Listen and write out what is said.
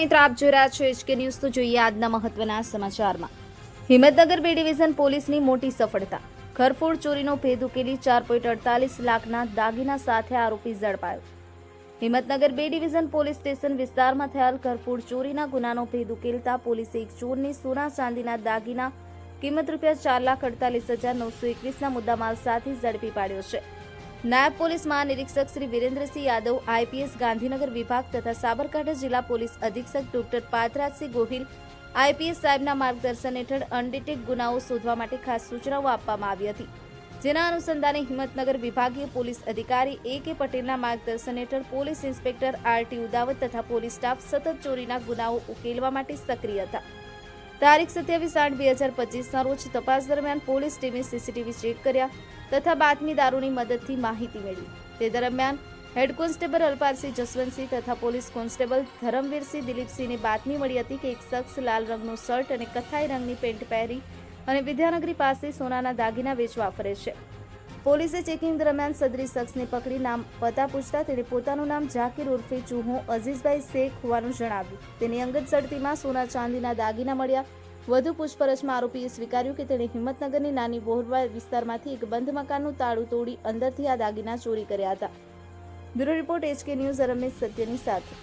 મિત્રો આપ જોઈ રહ્યા છો એચકે ન્યૂઝ તો જોઈએ આજના મહત્વના સમાચારમાં. હિંમતનગર બે ડિવિઝન પોલીસની મોટી સફળતા. ઘરફોડ ચોરીનો ભેદ ઉકેલી ચાર પોઈન્ટ અડતાલીસ લાખના દાગીના સાથે આરોપી ઝડપાયો. હિંમતનગર બે ડિવિઝન પોલીસ સ્ટેશન વિસ્તારમાં થયેલ ઘરફોડ ચોરીના ગુનાનો ભેદ ઉકેલતા પોલીસે એક ચોરની સોના ચાંદીના દાગીના, કિંમત રૂપિયા ચાર લાખ અડતાલીસ હજાર નવસો એકવીસના મુદ્દામાલ સાથે ઝડપી પાડ્યો છે. નાયબ પોલીસ મહાનિરીક્ષક શ્રી વિરેન્દ્રસિંહ યાદવ, આઈપીએસ ગાંધીનગર વિભાગ તથા સાબરકાંઠા જિલ્લા પોલીસ અધિક્ષક ડોક્ટર પાથરાજસિંહ ગોહિલ, આઈપીએસ સાહેબના માર્ગદર્શન હેઠળ અનડિટેક ગુનાઓ શોધવા માટે ખાસ સૂચનાઓ આપવામાં આવી હતી. જેના અનુસંધાને હિંમતનગર વિભાગીય પોલીસ અધિકારી એ કે પટેલના માર્ગદર્શન હેઠળ police inspector R T Udavat તથા પોલીસ સ્ટાફ સતત ચોરીના ગુનાઓ ઉકેલવા માટે સક્રિય હતા. તારીખ સત્યાવીસ આઠ બે હજાર પચીસના રોજ તપાસ દરમિયાન પોલીસ ટીમે સીસીટીવી ચેક કર્યા તથા બાતમીદારોની મદદથી માહિતી મેળવી. તે દરમિયાન હેડ કોન્સ્ટેબલ અલ્પારસિંહ જસવંતસિંહ તથા પોલીસ કોન્સ્ટેબલ ધરમવીરસિંહ દિલીપસિંહને બાતમી મળી હતી કે એક શખ્સ લાલ રંગનો શર્ટ અને કથાઈ રંગની પેન્ટ પહેરી અને વિદ્યાનગરી પાસે સોનાના દાગીના વેચવા ફરે છે. પોલીસે ચેકિંગ દરમિયાન સદરી શખ્સને પકડી નામ પતા પૂછતા તેણે પોતાનું નામ ઝાકીર ઉર્ફે ચૂહો અઝીઝભાઈ શેખ હોવાનું જણાવ્યું. તેની અંગત ઝડતીમાં સોના ચાંદીના દાગીના મળ્યા. વધુ પૂછપરછમાં આરોપીએ સ્વીકાર્યું કે તેણે હિંમતનગરની નાની બોરવા વિસ્તારમાંથી એક બંધ મકાનનું તાળું તોડી અંદરથી આ દાગીના ચોરી કર્યા હતા. Bureau report HK news Ramesh સત્યની સાથે.